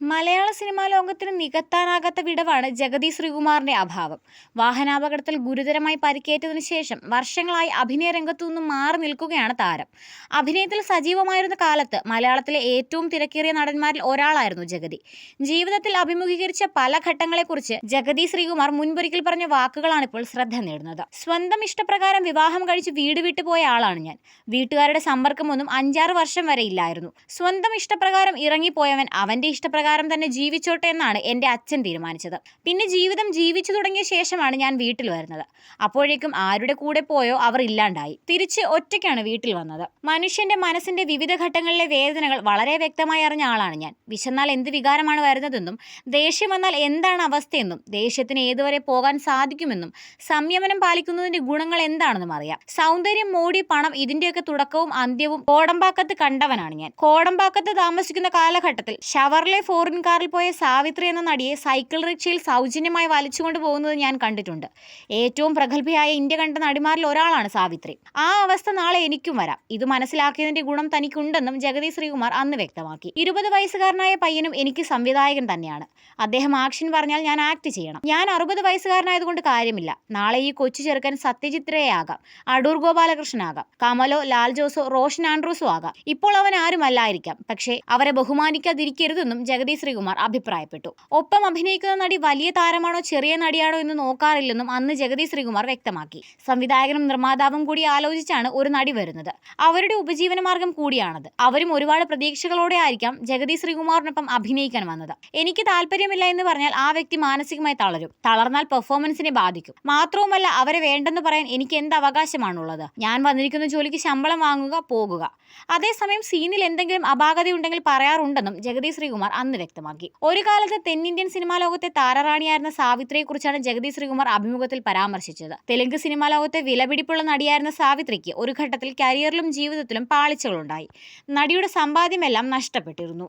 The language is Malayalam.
മലയാള സിനിമാ ലോകത്തിന് നികത്താനാകാത്ത വിടവാണ് ജഗതി ശ്രീകുമാറിന്റെ അഭാവം. വാഹനാപകടത്തിൽ ഗുരുതരമായി പരിക്കേറ്റതിനു ശേഷം വർഷങ്ങളായി അഭിനയ രംഗത്തു നിന്നും മാറി നിൽക്കുകയാണ് താരം. അഭിനയത്തിൽ സജീവമായിരുന്ന കാലത്ത് മലയാളത്തിലെ ഏറ്റവും തിരക്കേറിയ നടന്മാരിൽ ഒരാളായിരുന്നു ജഗതി. ജീവിതത്തിൽ അഭിമുഖീകരിച്ച പല ഘട്ടങ്ങളെക്കുറിച്ച് ജഗതി ശ്രീകുമാർ മുൻപൊരിക്കൽ പറഞ്ഞ വാക്കുകളാണ് ഇപ്പോൾ ശ്രദ്ധ നേടുന്നത്. സ്വന്തം ഇഷ്ടപ്രകാരം വിവാഹം കഴിച്ച് വീട് വിട്ടുപോയ ആളാണ് ഞാൻ. വീട്ടുകാരുടെ സമ്പർക്കമൊന്നും അഞ്ചാറ് വർഷം വരെ ഇല്ലായിരുന്നു. സ്വന്തം ഇഷ്ടപ്രകാരം ഇറങ്ങിപ്പോയവൻ അവന്റെ ഇഷ്ടപ്രകാരം തന്നെ ജീവിച്ചോട്ടെ എന്നാണ് എന്റെ അച്ഛൻ തീരുമാനിച്ചത്. പിന്നെ ജീവിതം ജീവിച്ചു തുടങ്ങിയ ശേഷമാണ് ഞാൻ വീട്ടിൽ വരുന്നത്. അപ്പോഴേക്കും ആരുടെ കൂടെ പോയോ അവർ ഇല്ലാണ്ടായി. തിരിച്ച് ഒറ്റയ്ക്കാണ് വീട്ടിൽ വന്നത്. മനുഷ്യന്റെ മനസ്സിന്റെ വിവിധ ഘട്ടങ്ങളിലെ വേദനകൾ വളരെ വ്യക്തമായി അറിഞ്ഞ ആളാണ് ഞാൻ. വിശന്നാൽ എന്ത് വികാരമാണ് വരുന്നതെന്നും ദേഷ്യം വന്നാൽ എന്താണ് അവസ്ഥയെന്നും ദേഷ്യത്തിന് ഏതുവരെ പോകാൻ സാധിക്കുമെന്നും സംയമനം പാലിക്കുന്നതിന്റെ ഗുണങ്ങൾ എന്താണെന്നും അറിയാം. സൗന്ദര്യം മോടി പണം ഇതിന്റെയൊക്കെ തുടക്കവും അന്ത്യവും കോടമ്പാക്കത്ത് കണ്ടവനാണ് ഞാൻ. കോടമ്പാക്കത്ത് താമസിക്കുന്ന കാലഘട്ടത്തിൽ ഷവർലെ ഫോറിൻ കാറിൽ പോയ സാവിത്രി എന്ന നടിയെ സൈക്കിൾ റിക്ഷയിൽ സൗജന്യമായി വലിച്ചുകൊണ്ട് പോകുന്നത് ഞാൻ കണ്ടിട്ടുണ്ട്. ഏറ്റവും പ്രഗത്ഭയായ ഇന്ത്യ കണ്ട നടിമാരിൽ ഒരാളാണ് സാവിത്രി. ആ അവസ്ഥ നാളെ എനിക്കും വരാം. ഇത് മനസ്സിലാക്കിയതിന്റെ ഗുണം തനിക്കുണ്ടെന്നും ജഗതി ശ്രീകുമാർ അന്ന് വ്യക്തമാക്കി. ഇരുപത് വയസ്സുകാരനായ പയ്യനും എനിക്ക് സംവിധായകൻ തന്നെയാണ്. അദ്ദേഹം ആക്ഷൻ പറഞ്ഞാൽ ഞാൻ ആക്ട് ചെയ്യണം. ഞാൻ അറുപത് വയസ്സുകാരനായതുകൊണ്ട് കാര്യമില്ല. നാളെ ഈ കൊച്ചു ചെറുക്കൻ സത്യജിത്രയാകാം അടൂർ ഗോപാലകൃഷ്ണനാകാം കമലോ ലാൽ ജോസോ റോഷൻ ആൻഡ്രൂസോ ആകാം. ഇപ്പോൾ അവൻ ആരുമല്ലായിരിക്കാം. പക്ഷേ അവരെ ബഹുമാനിക്കാതിരിക്കരുതെന്നും ജഗതി ശ്രീകുമാർ അഭിപ്രായപ്പെട്ടു. ഒപ്പം അഭിനയിക്കുന്ന നടി വലിയ താരമാണോ ചെറിയ നടിയാണോ എന്ന് നോക്കാറില്ലെന്നും അന്ന് ജഗതി ശ്രീകുമാർ വ്യക്തമാക്കി. സംവിധായകനും നിർമ്മാതാവും കൂടി ആലോചിച്ചാണ് ഒരു നടി വരുന്നത്. അവരുടെ ഉപജീവന മാർഗം കൂടിയാണത്. അവരും ഒരുപാട് പ്രതീക്ഷകളോടെ ആയിരിക്കാം ജഗതി ശ്രീകുമാറിനൊപ്പം അഭിനയിക്കാൻ വന്നത്. എനിക്ക് താല്പര്യമില്ല എന്ന് പറഞ്ഞാൽ ആ വ്യക്തി മാനസികമായി തളരും. തളർന്നാൽ പെർഫോമൻസിനെ ബാധിക്കും. മാത്രവുമല്ല അവരെ വേണ്ടെന്ന് പറയാൻ എനിക്ക് എന്ത് അവകാശമാണുള്ളത്? ഞാൻ വന്നിരിക്കുന്ന ജോലിക്ക് ശമ്പളം വാങ്ങുക പോകുക. അതേസമയം സീനിൽ എന്തെങ്കിലും അപാകതയുണ്ടെങ്കിൽ പറയാറുണ്ടെന്നും ജഗതി ശ്രീകുമാർ അന്ന് വ്യക്തമാക്കി. ഒരു കാലത്ത് തെന്നിന്ത്യൻ സിനിമാ ലോകത്തെ താരറാണിയായിരുന്ന സാവിത്രിയെക്കുറിച്ചാണ് ജഗതി ശ്രീകുമാർ അഭിമുഖത്തിൽ പരാമർശിച്ചത്. തെലുങ്ക് സിനിമാ ലോകത്തെ വിലപിടിപ്പുള്ള നടിയായിരുന്ന സാവിത്രിക്ക് ഒരു ഘട്ടത്തിൽ കരിയറിലും ജീവിതത്തിലും പാളിച്ചകളുണ്ടായി. നടിയുടെ സമ്പാദ്യമെല്ലാം നഷ്ടപ്പെട്ടിരുന്നു.